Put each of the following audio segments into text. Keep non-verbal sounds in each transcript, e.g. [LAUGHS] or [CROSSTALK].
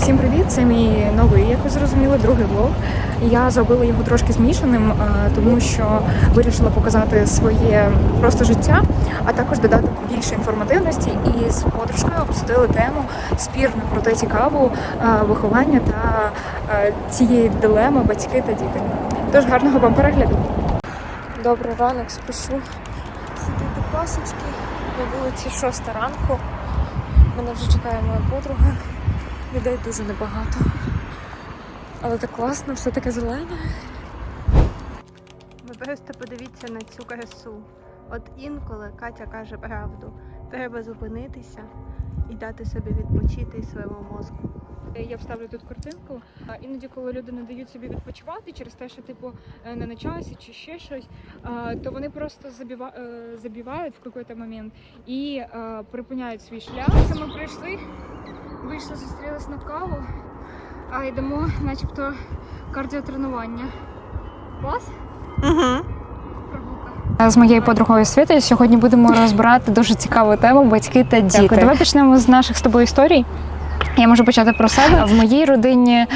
Всім привіт! Це мій новий, як ви зрозуміли, другий влог. Я зробила його трошки змішаним, е, тому що вирішила показати своє просто життя, а також додати більше інформативності. І з подружкою обсудили тему спірну проте цікаву е, виховання та е, цієї дилеми батьки та діти. Тож гарного вам перегляду. Добрий ранок, спішу сидіти пасочки на вулиці 6 ранку. Мене вже чекає моя подруга. Людей дуже небагато. Але так класно, все таке зелене. Ви просто подивіться на цю красу. От інколи Катя каже правду. Треба зупинитися і дати собі відпочити своєму мозку. Я вставлю тут картинку. А Іноді, коли люди не дають собі відпочивати через те, що типу е, не на часі чи ще щось, то вони просто забіва... е, забівають в якийсь момент і е, припиняють свій шлях. Це ми прийшли, вийшли, зустрілись на каву, а йдемо, начебто, кардіотренування. Клас? Угу. З моєю подругою Світою сьогодні будемо розбирати дуже цікаву тему батьки та діти. Давай почнемо з наших з тобою історій. Я можу почати про себе. В моїй родині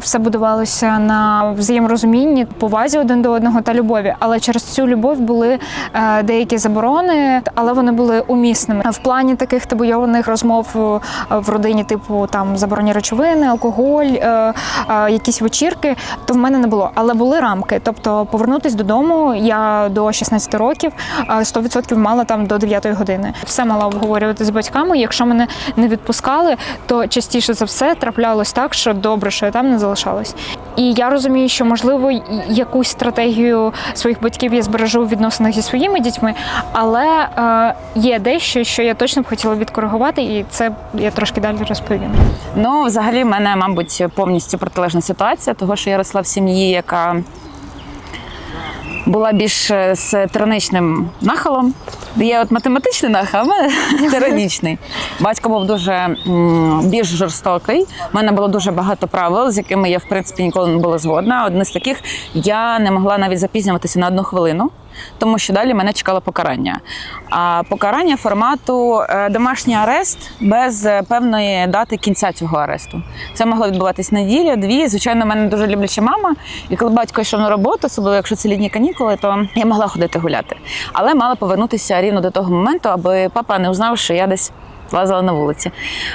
все будувалося на взаєморозумінні, повазі один до одного та любові. Але через цю любов були е, деякі заборони, але вони були умісними. В плані таких табуйованих розмов е, в родині, типу там заборонені речовини, алкоголь, е, е, якісь вечірки, то в мене не було. Але були рамки. Тобто повернутись додому я до 16 років е, 100% мала там до 9 години. Все мала обговорювати з батьками. Якщо мене не відпускали, то частіше за все траплялось так, що добре, що я там не залишалась. І я розумію, що можливо якусь стратегію своїх батьків я збережу в відносинах зі своїми дітьми, але е, є дещо, що я точно б хотіла відкоригувати, і це я трошки далі розповім. Ну, взагалі, в мене, мабуть, повністю протилежна ситуація, того, що я росла в сім'ї, яка була більш е, з тираничним нахилом. Є от математичний нахил, а в мене [LAUGHS] тиранічний. Батько був дуже більш жорстокий. У мене було дуже багато правил, з якими я в принципі ніколи не була згодна. Одне з таких я не могла навіть запізнюватися на одну хвилину. Тому що далі мене чекало покарання. А покарання формату е, домашній арест без е, певної дати кінця цього аресту. Це могло відбуватись неділя, дві. Звичайно, в мене дуже любляча мама. І коли батько йшов на роботу, особливо якщо це літні канікули, то я могла ходити гуляти. Але мала повернутися рівно до того моменту, аби папа не узнав, що я десь. Лазила на вулиці.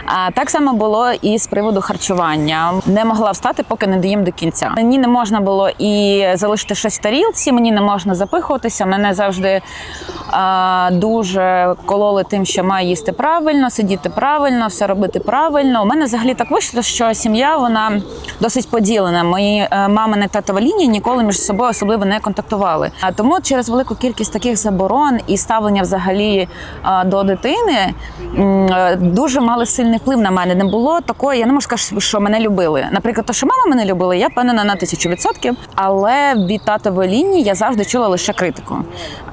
А так само було і з приводу харчування. Не могла встати, поки не доїм до кінця. Мені не можна було і залишити щось в тарілці, мені не можна запихуватися. Мене завжди а, дуже кололи тим, що маю їсти правильно, сидіти правильно, все робити правильно. У мене взагалі так вийшло, що сім'я вона досить поділена. Мої е, мамина татова лінії ніколи між собою особливо не контактували. А тому через велику кількість таких заборон і ставлення взагалі а, до дитини дуже мали сильний вплив на мене. Не було такої, я не можу сказати, що мене любили. Наприклад, то, що мама мене любила, я впевнена на тисячу відсотків. Але від татової лінії я завжди чула лише критику.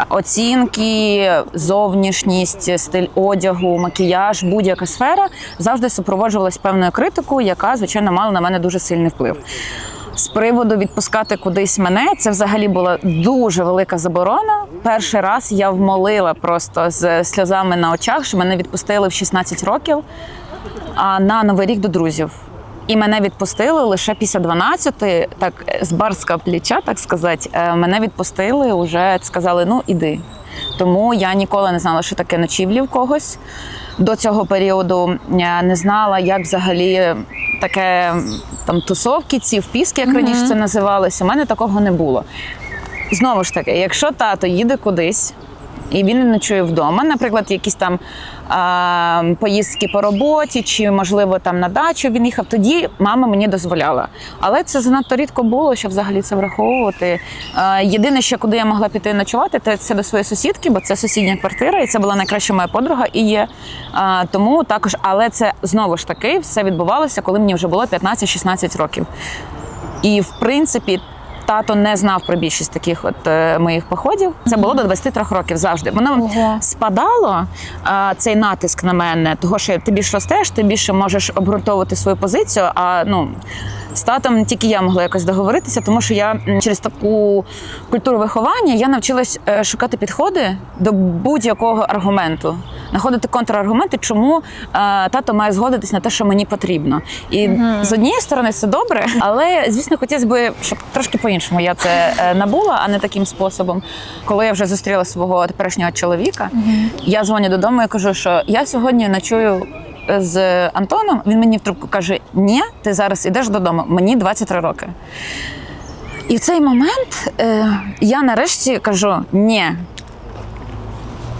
Оцінки, зовнішність, стиль одягу, макіяж, будь-яка сфера завжди супроводжувалась певною критикою, яка звичайно мала на мене дуже сильний вплив. З приводу відпускати кудись мене, це взагалі була дуже велика заборона. Перший раз я вмолила просто з сльозами на очах, що мене відпустили в 16 років а на новий рік до друзів. І мене відпустили лише після 12, так з барського плеча, так сказати. е, Мене відпустили, вже сказали, ну іди. Тому я ніколи не знала, що таке ночівлі в когось. До цього періоду я не знала, як взагалі таке там тусовки, ці впіски, як раніше це називалося. У мене такого не було. Знову ж таки, якщо тато їде кудись і він не ночує вдома, наприклад, якісь там а, поїздки по роботі, чи можливо там на дачу він їхав, тоді мама мені дозволяла. Але це занадто рідко було, щоб взагалі це враховувати. А, єдине, що куди я могла піти ночувати, це, це до своєї сусідки, бо це сусідня квартира, і це була найкраща моя подруга і є. А, тому також, але це знову ж таки все відбувалося, коли мені вже було 15-16 років. І в принципі. Тато не знав про більшість таких от е, моїх походів. Це було до 23 років завжди. Воно Ого. спадало е, цей натиск на мене, того що ти більше ростеш, ти більше можеш обґрунтовувати свою позицію. А ну З татом тільки я могла якось договоритися, тому що я через таку культуру виховання я навчилась е, шукати підходи до будь-якого аргументу, знаходити контраргументи, чому е, тато має згодитись на те, що мені потрібно. І з однієї сторони це добре, але звісно, хотілося б, щоб трошки по-іншому я це е, набула, а не таким способом. Коли я вже зустріла свого теперішнього чоловіка, я дзвоню додому і кажу, що я сьогодні ночую з Антоном. Він мені в трубку каже: Ні, ти зараз йдеш додому, мені 23 роки. І в цей момент е, я нарешті кажу: ні,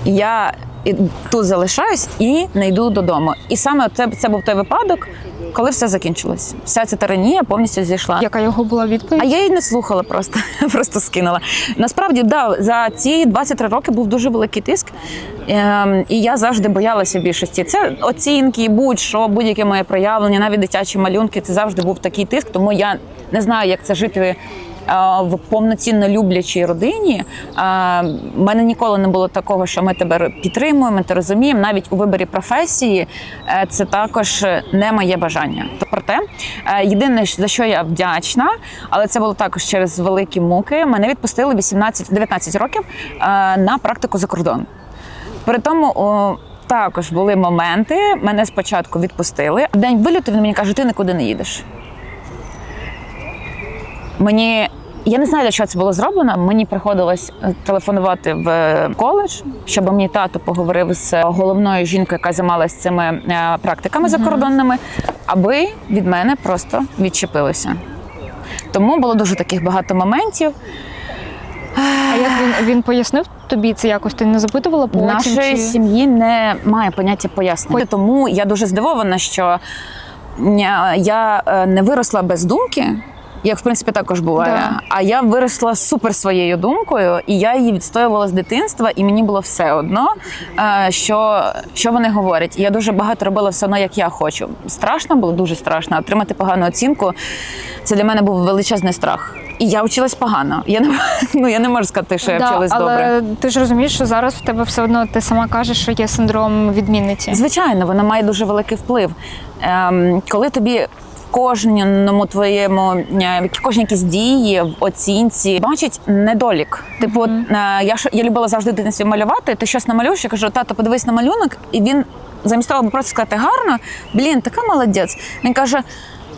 я і- тут залишаюсь і не йду додому. І саме це, це був той випадок, коли все закінчилось. Вся ця тиранія повністю зійшла. Яка його була відповідь? А я її не слухала просто, [LAUGHS] просто скинула. Насправді, да, за ці 23 роки був дуже великий тиск. Ем, і я завжди боялася більшості. Це оцінки, будь-що, будь-яке моє проявлення, навіть дитячі малюнки. Це завжди був такий тиск, тому я не знаю, як це жити. В повноцінно люблячій родині мене ніколи не було такого, що ми тебе підтримуємо, те розуміємо. Навіть у виборі професії е, це також не моє бажання. То проте, е, єдине, за що я вдячна, але це було також через великі муки. Мене відпустили 18-19 років е, на практику за кордон. При тому також були моменти. Мене спочатку відпустили. День виліту він мені каже: ти нікуди не їдеш. Мені. Я не знаю, для чого це було зроблено. Мені приходилось е, телефонувати в коледж, щоб мій тато поговорив з головною жінкою, яка займалася цими е, практиками закордонними, аби від мене просто відчепилися. Тому було дуже таких багато моментів. А як він, він пояснив тобі це якось? Ти не запитувала потім? Нашої чи... сім'ї не має поняття пояснення. Тому я дуже здивована, що я е, не виросла без думки. Як в принципі також буває, Да. а я виросла супер своєю думкою, і я її відстоювала з дитинства, і мені було все одно, е, що, що вони говорять. І я дуже багато робила все одно, як я хочу. Страшно було дуже страшно. Отримати погану оцінку це для мене був величезний страх. І я вчилась погано. Я не [LAUGHS] ну я не можу сказати, що я Да, вчилась але добре. ти ж розумієш, що зараз в тебе все одно ти сама кажеш, що є синдром відмінниці. Звичайно, вона має дуже великий вплив. Ем, коли тобі кожному твоєму е, кожній якісь дії в оцінці бачить недолік. Типу, от, е, я я любила завжди дитинстві малювати. Ти щось намалюєш, я кажу, тато, подивись на малюнок, і він замість того, аби просто сказати гарно, блін, така молодець. Він каже.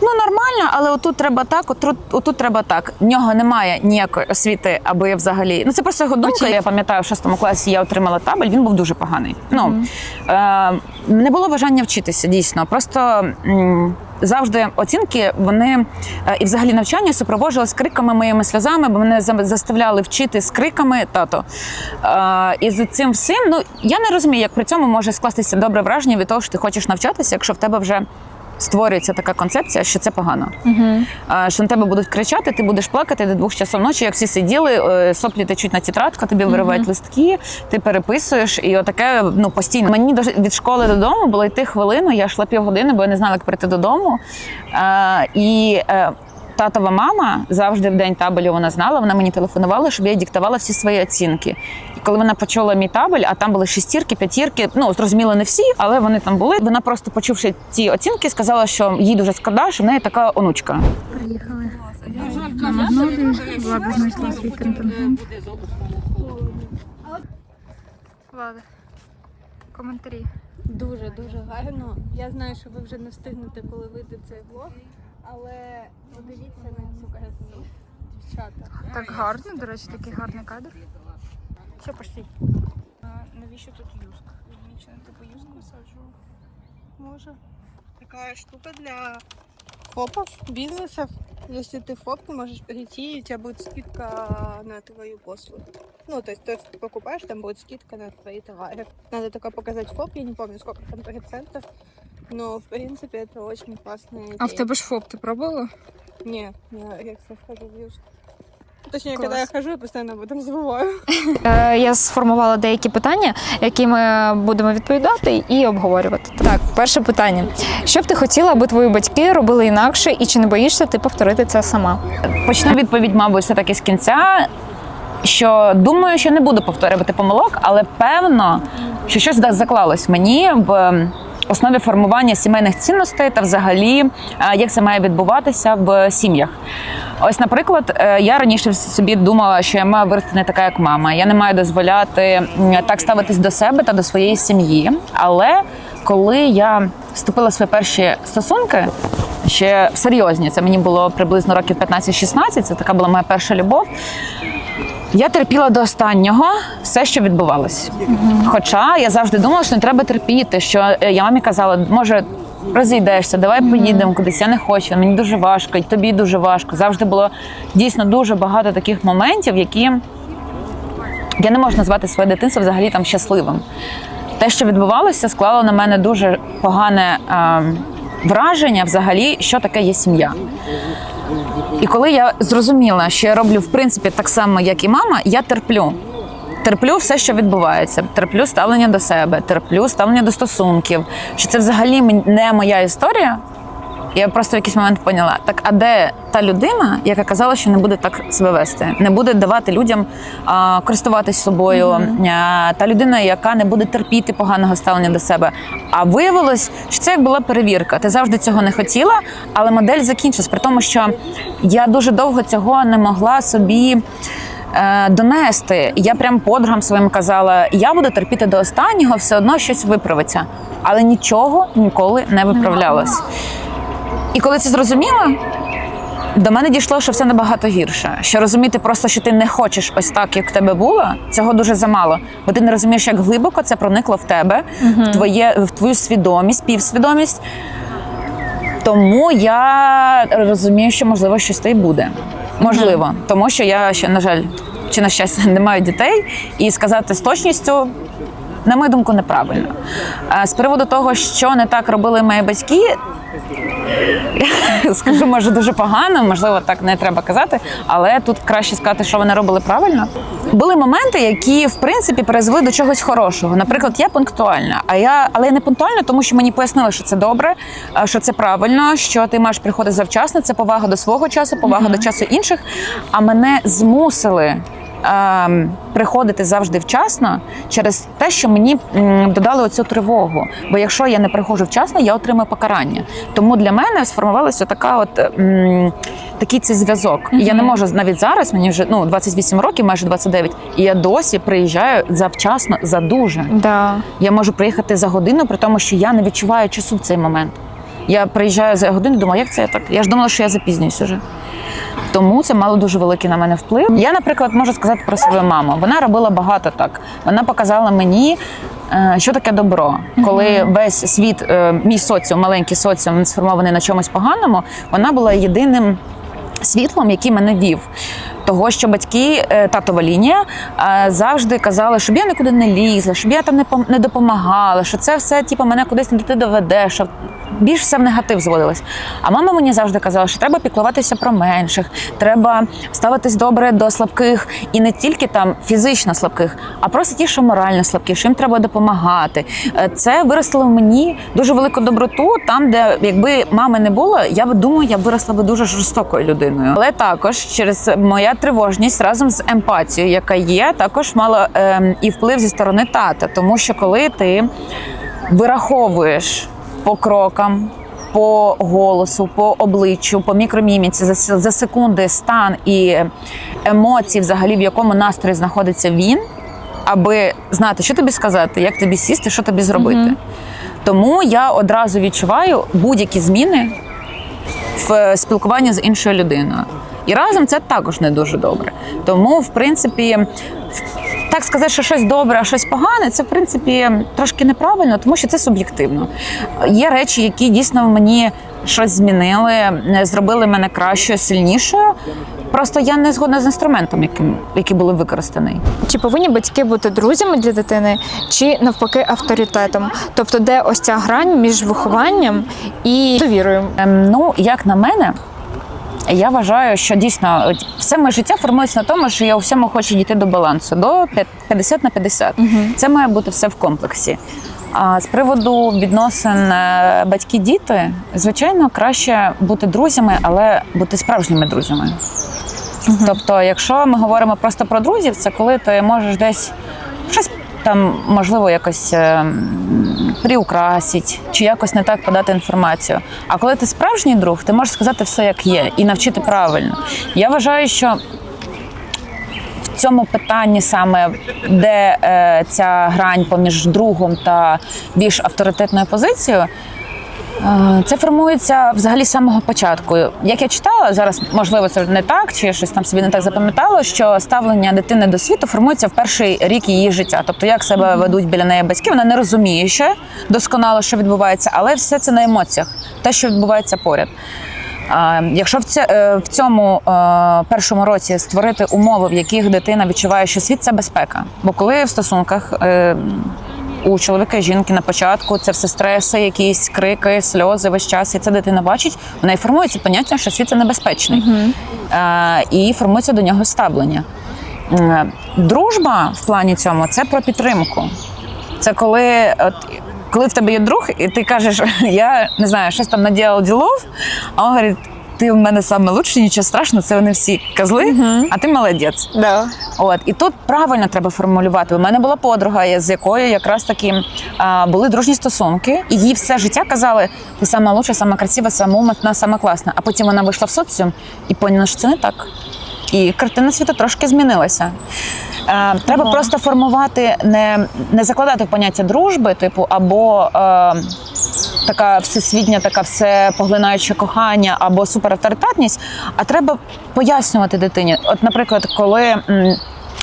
Ну нормально, але отут треба так, отут, отут треба так. В нього немає ніякої освіти, аби взагалі. Ну це просто його думка. Я пам'ятаю, в шостому класі я отримала табель. Він був дуже поганий. Ну е, не було бажання вчитися дійсно. Просто м, завжди оцінки вони е, і взагалі навчання супроводжувалися криками моїми сльозами, бо мене заставляли вчити з криками тато. Е, і з цим всім, ну я не розумію, як при цьому може скластися добре враження від того, що ти хочеш навчатися, якщо в тебе вже. Створюється така концепція, що це погано. Угу. Що на тебе будуть кричати, ти будеш плакати до двох часов ночі, як всі сиділи, е, соплі течуть на тетрадку, тобі виривають листки, ти переписуєш, і отаке ну постійно. Мені від школи додому було йти хвилину, я йшла півгодини, бо я не знала, як прийти додому. А, і е, татова мама завжди в день табелю вона знала, вона мені телефонувала, щоб я диктувала всі свої оцінки. І коли вона почула мій табель, а там були шестірки, п'ятірки, ну зрозуміло, не всі, але вони там були. Вона просто почувши ці оцінки, сказала, що їй дуже шкода, що в неї така онучка. Влада, коментарі. Дуже дуже гарно. Я знаю, що ви вже не встигнете, коли вийде цей влог, але подивіться на цю красу, дівчата. Так гарно, до речі, такий гарний кадр. Все, пошли. навіщо тут юск? Відмічено, типу юск висаджував. Може. Такая штука для фопов, бизнесов. Если ты фоп, ты можешь прийти, и у тебя будет скидка на твою послугу. Ну, то есть ты покупаешь, там будет скидка на твои товары. Надо только показать фоп, я не помню, сколько там процентов. Но, в принципе, это очень классная идея. А в тебе ж ФОП, ти пробувала? Не, я редко вхожу в юз. Точнее, Класс. когда я хожу, я постоянно об этом забываю. Е, Я сформувала деякі питання, які ми будемо відповідати і обговорювати. Так, перше питання: що б ти хотіла, аби твої батьки робили інакше, і чи не боїшся ти повторити це сама? Почну відповідь, мабуть, все таки з кінця. Що думаю, що не буду повторювати помилок, але певно, що щось заклалось мені в основі формування сімейних цінностей та взагалі е, як це має відбуватися в сім'ях. Ось, наприклад, е, я раніше собі думала, що я маю вирости не така, як мама. Я не маю дозволяти так ставитись до себе та до своєї сім'ї. Але коли я вступила в свої перші стосунки, ще серйозні, це мені було приблизно років 15-16, це така була моя перша любов. Я терпіла до останнього все, що відбувалось. Хоча я завжди думала, що не треба терпіти. Що е, я мамі казала, може. Розійдешся, давай поїдемо кудись. Я не хочу. Мені дуже важко, і тобі дуже важко. Завжди було дійсно дуже багато таких моментів, які я не можу назвати своє дитинство взагалі там щасливим. Те, що відбувалося, склало на мене дуже погане е, враження, взагалі, що таке є сім'я. І коли я зрозуміла, що я роблю в принципі так само, як і мама, я терплю. Терплю все, що відбувається, терплю ставлення до себе, терплю ставлення до стосунків. Що це взагалі не моя історія. Я просто в якийсь момент поняла, так а де та людина, яка казала, що не буде так себе вести, не буде давати людям а, користуватись собою, а, та людина, яка не буде терпіти поганого ставлення до себе. А виявилось, що це як була перевірка. Ти завжди цього не хотіла, але модель закінчилась. При тому, що я дуже довго цього не могла собі. е, Донести, я прям подругам своїм казала: я буду терпіти до останнього, все одно щось виправиться, але нічого ніколи не виправлялось. І коли це зрозуміла, до мене дійшло, що все набагато гірше. Що розуміти просто, що ти не хочеш ось так, як в тебе було, цього дуже замало. Бо ти не розумієш, як глибоко це проникло в тебе, в, твоє, в твою свідомість, півсвідомість. Тому я розумію, що можливо щось та й буде. Можливо, тому що я ще, на жаль, чи на щастя, [LAUGHS] не маю дітей, і сказати з точністю. На мою думку, неправильно. З приводу того, що не так робили мої батьки, [LAUGHS] скажу, може, дуже погано, можливо, так не треба казати, але тут краще сказати, що вони робили правильно. Були моменти, які в принципі призвели до чогось хорошого. Наприклад, я пунктуальна, а я але я не пунктуальна, тому що мені пояснили, що це добре, що це правильно, що ти маєш приходити завчасно. Це повага до свого часу, повага до часу інших. А мене змусили. Ем, Приходити завжди вчасно через те, що мені додали оцю тривогу. Бо якщо я не приходжу вчасно, я отримую покарання. Тому для мене сформувалася така, от м, такий цей зв'язок. І я не можу навіть зараз, мені вже ну 28 років, майже 29, і я досі приїжджаю завчасно за дуже. Да. Я можу приїхати за годину, при тому, що я не відчуваю часу в цей момент. Я приїжджаю за годину, думаю, як це я так? Я ж думала, що я запізнююсь уже. Тому це мало дуже великий на мене вплив. Я, наприклад, можу сказати про свою маму. Вона робила багато так. Вона показала мені, е, що таке добро. Коли весь світ, е, мій соціум, маленький соціум, сформований на чомусь поганому, вона була єдиним світлом, який мене вів. Того, що батьки, е, татова лінія, е, завжди казали, щоб я нікуди не лізла, щоб я там не пом- не допомагала, що це все типу, мене кудись не доведе, що більш все в негатив зводилось. А мама мені завжди казала, що треба піклуватися про менших, треба ставитись добре до слабких і не тільки там фізично слабких, а просто ті, що морально слабкі, що їм треба допомагати. Е, Це виростило в мені дуже велику доброту, там, де якби мами не було, я б думаю, я виросла би дуже жорстокою людиною. Але також через моя тривожність разом з емпатією, яка є, також мала ем, і вплив зі сторони тата, тому що коли ти вираховуєш по крокам. По голосу, по обличчю, по мікроміміці за, за секунди стан і емоції, взагалі в якому настрої знаходиться він, аби знати, що тобі сказати, як тобі сісти, що тобі зробити. Тому я одразу відчуваю будь-які зміни в е, спілкуванні з іншою людиною. І разом це також не дуже добре. Тому, в принципі, так сказати, що щось добре, а щось погане, це в принципі трошки неправильно, тому що це суб'єктивно. Є речі, які дійсно в мені щось змінили, е, зробили мене кращою, сильнішою. Просто я не згодна з інструментом, яким який були використаний. Чи повинні батьки бути друзями для дитини, чи навпаки авторитетом? Тобто, де ось ця грань між вихованням і довірою? Ем, ну, як на мене, я вважаю, що дійсно все моє життя формується на тому, що я у всьому хочу дійти до балансу, до 50 на 50. Це має бути все в комплексі. А з приводу відносин е, батьки-діти, звичайно, краще бути друзями, але бути справжніми друзями. Тобто, якщо ми говоримо просто про друзів, це коли ти можеш десь там можливо якось е, приукрасить чи якось не так подати інформацію. А коли ти справжній друг, ти можеш сказати все як є і навчити правильно. Я вважаю, що в цьому питанні саме де е, ця грань поміж другом та більш авторитетною позицією. Е, Це формується взагалі з самого початку. Як я читала, зараз можливо це не так, чи щось там собі не так запам'ятало, що ставлення дитини до світу формується в перший рік її життя. Тобто, як себе ведуть біля неї батьки, вона не розуміє ще досконало, що відбувається, але все це на емоціях, те, що відбувається поряд. Якщо в е, в цьому е, першому році створити умови, в яких дитина відчуває, що світ це безпека, бо коли в стосунках у чоловіка і жінки на початку це все стреси, якісь крики, сльози весь час, і це дитина бачить, вона і формується поняття, що світ це небезпечний, Е, і формується до нього ставлення. Е, Дружба в плані цьому це про підтримку. Це коли, от, коли в тебе є друг, і ти кажеш, [LAUGHS] я не знаю, щось там надіяла ділов, а він говорить, ти в мене саме лучший, нічого страшного, це вони всі козли, а ти молодець. Да. От і тут правильно треба формулювати. У мене була подруга, з якою якраз таки а, були дружні стосунки, і їй все життя казали: ти сама лучша, сама красива, сама умна, сама класна. А потім вона вийшла в соціум і поняла, що це не так. І картина світу трошки змінилася. Е, треба Ага. просто формувати, не, не закладати в поняття дружби, типу, або е, така всесвітня, така все поглинаюче кохання або суперавторитетність, а треба пояснювати дитині. От, наприклад, коли.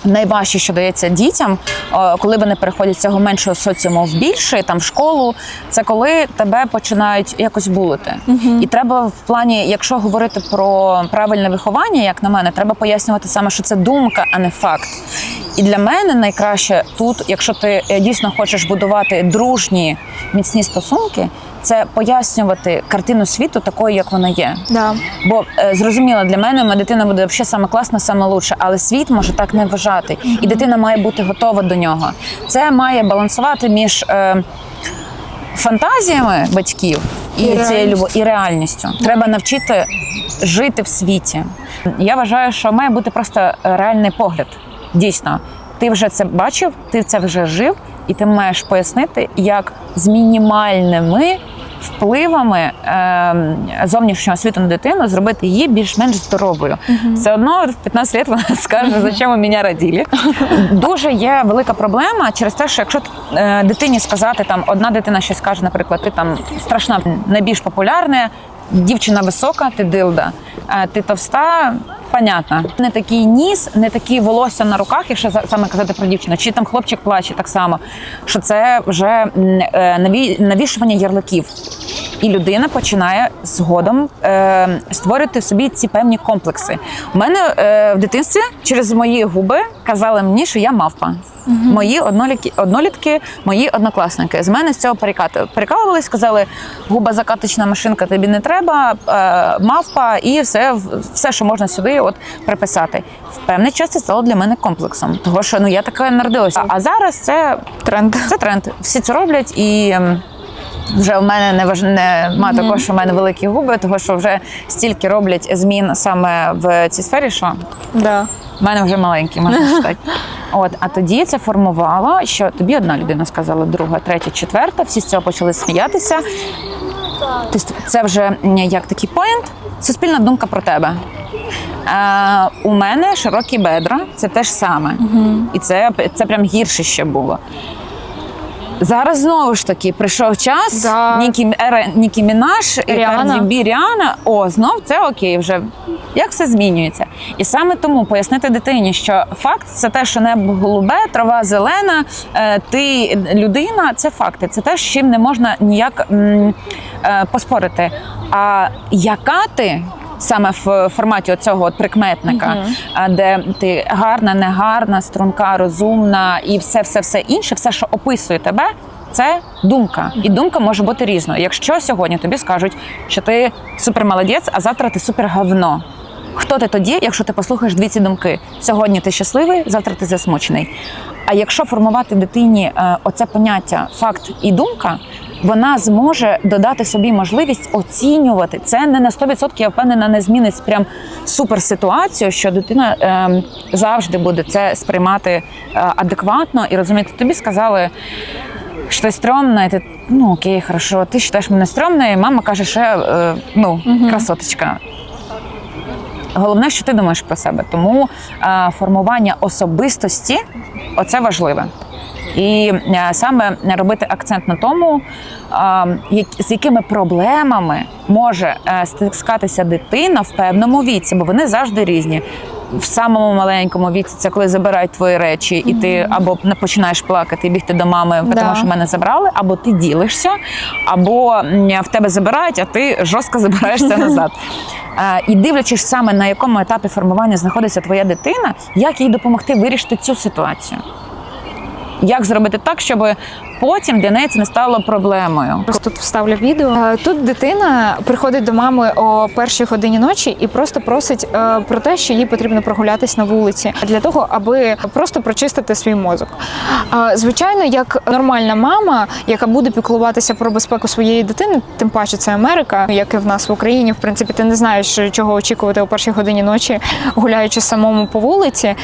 Найважче, що дається дітям, е, коли вони переходять з цього меншого соціуму в більший, там в школу, це коли тебе починають якось булити. І треба в плані, якщо говорити про правильне виховання, як на мене, треба пояснювати саме, що це думка, а не факт. І для мене найкраще тут, якщо ти е, дійсно хочеш будувати дружні міцні стосунки, це пояснювати картину світу такою, як вона є. Да. Бо е, зрозуміло, для мене моя дитина буде взагалі саме класна, саме лучше, але світ може так не вважати, і дитина має бути готова до нього. Це має балансувати між. Е, Фантазіями батьків і, І цією любов, і реальністю треба навчити жити в світі. Я вважаю, що має бути просто реальний погляд. Дійсно, ти вже це бачив, ти це вже жив, і ти маєш пояснити, як з мінімальними впливами е, зовнішнього світу на дитину зробити її більш-менш здоровою. Все одно в 15 років вона [LAUGHS] скаже, зачем ви мене родили. Дуже є велика проблема через те, що якщо е, дитині сказати, там одна дитина щось каже, наприклад, ти там страшна, найбільш популярна, дівчина висока, ти дилда, е, ти товста. Понятно, не такий ніс, не такі волосся на руках, якщо саме казати про дівчину, чи там хлопчик плаче так само. Що це вже е, наві- навішування ярликів, і людина починає згодом е, створювати собі ці певні комплекси. У мене е, в дитинстві через мої губи казали мені, що я мавпа. Мої однолітки, однолітки, мої однокласники. З мене з цього перекати перекалувались, сказали, губа закаточна машинка тобі не треба, е, мавпа, і все, все, що можна сюди, от приписати. В певний час це стало для мене комплексом, того що ну я така народилася. А зараз це Тренд. це тренд. Всі це роблять і. ем, Вже в мене не важ... нема такого, що в мене великі губи, тому що вже стільки роблять змін саме в цій сфері, що Да. в мене вже маленькі, можна [LAUGHS] сказати. От, а тоді це формувало, що тобі одна людина сказала, друга, третя, четверта, всі з цього почали сміятися. Ти ст- Це вже як такий поінт, суспільна думка про тебе. Е, у мене широкі бедра, це те ж саме. І це, це прям гірше ще було. Зараз знову ж таки прийшов час. Да. Нікі, ера Нікі Мінаш Ріана. Бі Ріана. О, знов це окей, вже як все змінюється. І саме тому пояснити дитині, що факт це те, що небо голубе, трава зелена, е, ти людина, це факти. Це те, з чим не можна ніяк м, е, поспорити. А яка ти? Саме в форматі цього от прикметника, а, де ти гарна, негарна, струнка, розумна і все, все, все інше, все, що описує тебе, це думка. І думка може бути різною. Якщо сьогодні тобі скажуть, що ти супермолодець, а завтра ти супергавно. Хто ти тоді, якщо ти послухаєш дві ці думки? Сьогодні ти щасливий, завтра ти засмучений. А якщо формувати дитині е, оце поняття факт і думка, вона зможе додати собі можливість оцінювати. Це не на 100%, я впевнена, не змінить прям супер ситуацію, що дитина ем, завжди буде це сприймати е, адекватно і розуміти. Тобі сказали. Щось стрьомне, і ти ну окей, хорошо, ти вважаєш мене стрьомною, і мама каже, що е, ну, красоточка. Головне, що ти думаєш про себе. Тому е, формування особистості оце важливе. І е, саме робити акцент на тому, е, з якими проблемами може е, стискатися дитина в певному віці, бо вони завжди різні. В самому маленькому віці це коли забирають твої речі, і ти або не починаєш плакати і бігти до мами, Да. тому що мене забрали, або ти ділишся, або в тебе забирають, а ти жорстко забираєшся назад. [LAUGHS] І дивлячись саме на якому етапі формування знаходиться твоя дитина, як їй допомогти вирішити цю ситуацію. Як зробити так, щоб потім для неї це не стало проблемою? Просто тут вставлю відео. Е, Тут дитина приходить до мами о першій годині ночі і просто просить е, про те, що їй потрібно прогулятись на вулиці для того, аби просто прочистити свій мозок. Е, Звичайно, як нормальна мама, яка буде піклуватися про безпеку своєї дитини, тим паче це Америка, як і в нас в Україні. В принципі, ти не знаєш, чого очікувати о першій годині ночі, гуляючи самому по вулиці.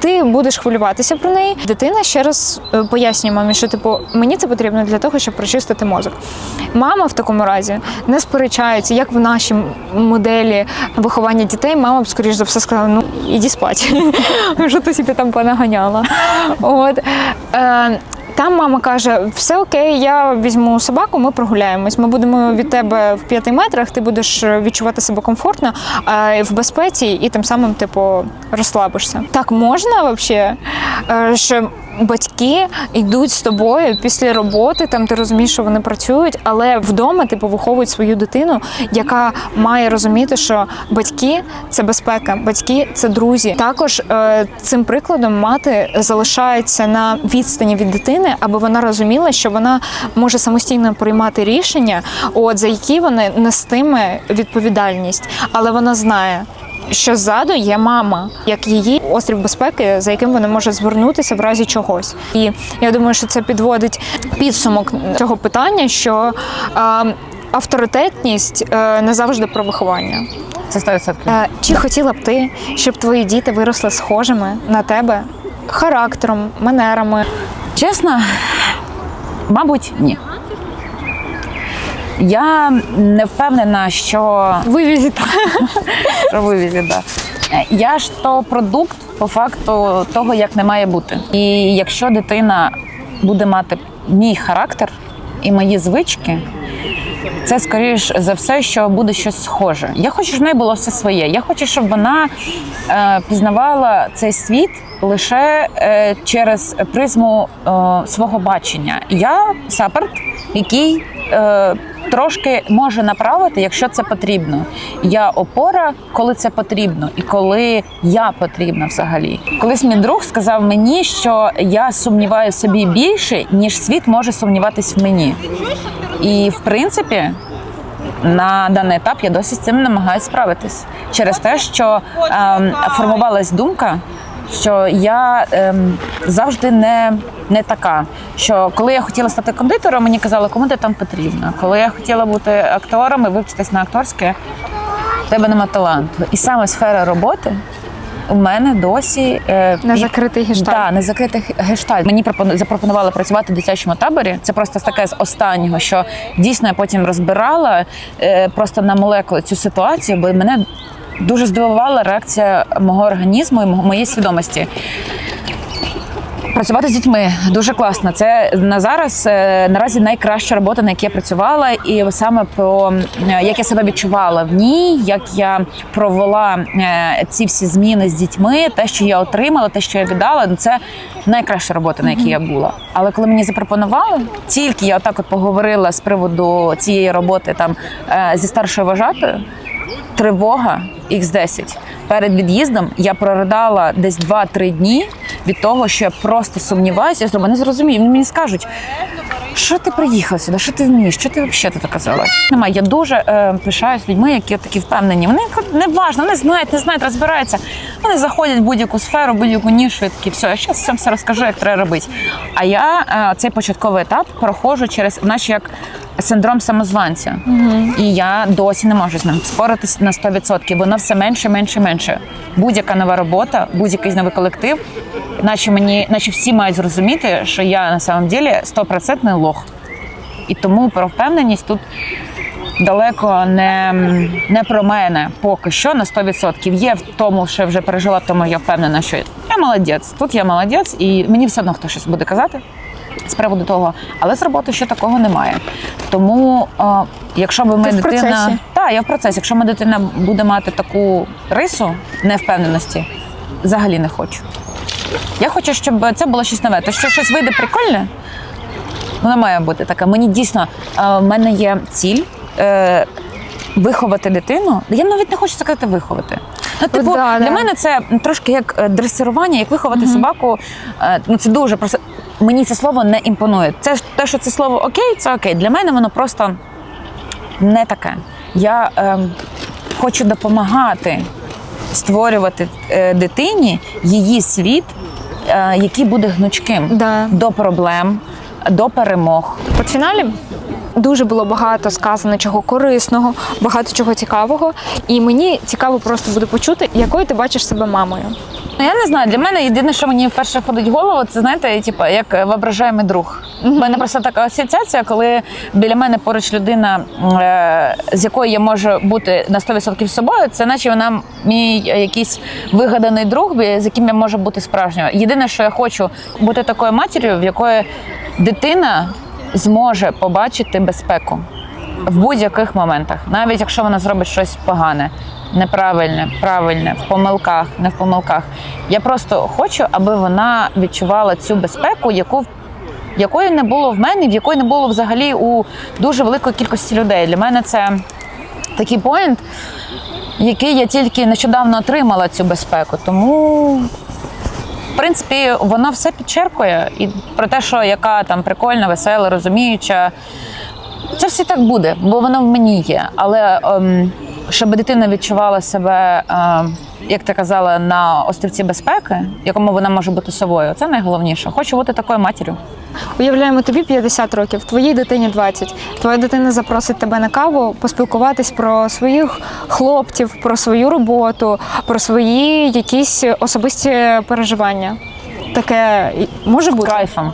Ти будеш хвилюватися про неї. Дитина ще раз е, пояснює мамі, що типу мені це потрібно для того, щоб прочистити мозок. Мама в такому разі не сперечається, як в нашій моделі виховання дітей. Мама б скоріш за все сказала: ну іди спать, [LAUGHS] що ти собі там понаганяла. От. Е, там мама каже: все окей, я візьму собаку, ми прогуляємось. Ми будемо від тебе в п'яти метрах, ти будеш відчувати себе комфортно е, в безпеці, і тим самим, типу, розслабишся. Так можна взагалі, що батьки йдуть з тобою після роботи, там ти розумієш, що вони працюють, але вдома типу виховують свою дитину, яка має розуміти, що батьки це безпека, батьки це друзі. Також е, цим прикладом мати залишається на відстані від дитини, аби вона розуміла, що вона може самостійно приймати рішення, от за які вона нестиме відповідальність, але вона знає. Що ззаду є мама, як її острів безпеки, за яким вона може звернутися в разі чогось. І я думаю, що це підводить підсумок цього питання, що е, авторитетність е, не завжди про виховання. Це 100%. Е, Чи хотіла б ти, щоб твої діти виросли схожими на тебе характером, манерами? Чесно, мабуть, ні. Я не впевнена, що Вивізіть. [LAUGHS] що вивізі, да. Я ж то продукт по факту того, як не має бути. І якщо дитина буде мати мій характер і мої звички, це скоріш за все, що буде щось схоже. Я хочу, щоб в неї було все своє. Я хочу, щоб вона е, пізнавала цей світ лише е, через призму е, свого бачення. Я саперт, який трошки може направити, якщо це потрібно. Я опора, коли це потрібно, і коли я потрібна взагалі. Колись мій друг сказав мені, що я сумніваю собі більше, ніж світ може сумніватись в мені. І в принципі. На даний етап я досі з цим намагаюся справитись через те, що ем, формувалась думка, що я ем, завжди не, не така. Що коли я хотіла стати кондитером, мені казали, кому ти там потрібно. Коли я хотіла бути актором і вивчитись на акторське, в тебе нема таланту. І саме сфера роботи у мене досі е, Не закритий гештальт. Да, не закритий гештальт. Мені запропонували працювати в дитячому таборі. Це просто таке з останнього, що дійсно я потім розбирала е, просто на молекули цю ситуацію, бо мене дуже здивувала реакція мого організму і моєї свідомості. Працювати з дітьми дуже класно. Це на зараз е, наразі найкраща робота, на якій я працювала, і саме про е, як я себе відчувала в ній, як я провела е, ці всі зміни з дітьми, те, що я отримала, те, що я віддала, ну, це найкраща робота, на якій я була. Але коли мені запропонували, тільки я отак от поговорила з приводу цієї роботи там зі старшою вожатою. Тривога X10. Перед від'їздом я проридала десь 2-3 дні від того, що я просто сумніваюся. Я зробила, не зрозумію. Вони мені скажуть, Що ти приїхав сюди? Що ти вмієш? Що ти взагалі тут оказалась? Немає. Я дуже е, пишаюсь людьми, які такі впевнені. Вони не важно, вони знають, не знають, розбираються. Вони заходять в будь-яку сферу, будь-яку нішу і такі все. Я зараз всім все розкажу, як треба робити. А я е, цей початковий етап проходжу через наче як синдром самозванця. І я досі не можу з ним споритись на 100%. Воно все менше, менше, менше. Будь-яка нова робота, будь-який новий колектив, наче мені, наче всі мають зрозуміти, що я на самом деле стопроцентний лох. І тому про впевненість тут далеко не, не про мене поки що на 100%. Є в тому, що вже пережила, тому я впевнена, що я молодець. Тут я молодець, і мені все одно хто щось буде казати з приводу того. Але з роботи ще такого немає. Тому, е, якщо би ми Ти в дитина. процесі? Так, я в процесі. Якщо моя дитина буде мати таку рису невпевненості, взагалі не хочу. Я хочу, щоб це було щось нове. То що щось вийде прикольне, вона має бути така. Мені дійсно е, в мене є ціль. Е, Виховати дитину, я навіть не хочу сказати виховати. Ну, типу, да, для да. мене це трошки як е, дресирування, як виховати собаку. Е, Ну це дуже просто. Мені це слово не імпонує. Це те, що це слово окей, це окей. Для мене воно просто не таке. Я ем, хочу допомагати створювати е, дитині її світ, е, який буде гнучким Да. до проблем, до перемог. В фіналі дуже було багато сказано чого корисного, багато чого цікавого. І мені цікаво просто буде почути, якою ти бачиш себе мамою. Ну, я не знаю, для мене єдине, що мені вперше входить в голову, це знаєте, типу, як воображаємий друг. У мене просто така асоціація, коли біля мене поруч людина, е, з якою я можу бути на 100% собою, це наче вона мій якийсь вигаданий друг, з яким я можу бути справжньою. Єдине, що я хочу бути такою матір'ю, в якої дитина зможе побачити безпеку в будь-яких моментах, навіть якщо вона зробить щось погане, неправильне, правильне, в помилках, не в помилках. Я просто хочу, аби вона відчувала цю безпеку, яку якої не було в мене, в якої не було взагалі у дуже великої кількості людей. Для мене це такий поінт, який я тільки нещодавно отримала цю безпеку. Тому в принципі, воно все підчеркує. І про те, що яка там прикольна, весела, розуміюча. Це все так буде, бо воно в мені є. Але ем, щоб дитина відчувала себе, ем, як ти казала, на острівці безпеки, якому вона може бути собою, це найголовніше. Хочу бути такою матір'ю. Уявляємо, тобі 50 років, твоїй дитині 20. Твоя дитина запросить тебе на каву поспілкуватись про своїх хлопців, про свою роботу, про свої якісь особисті переживання. Таке може бути. кайфом.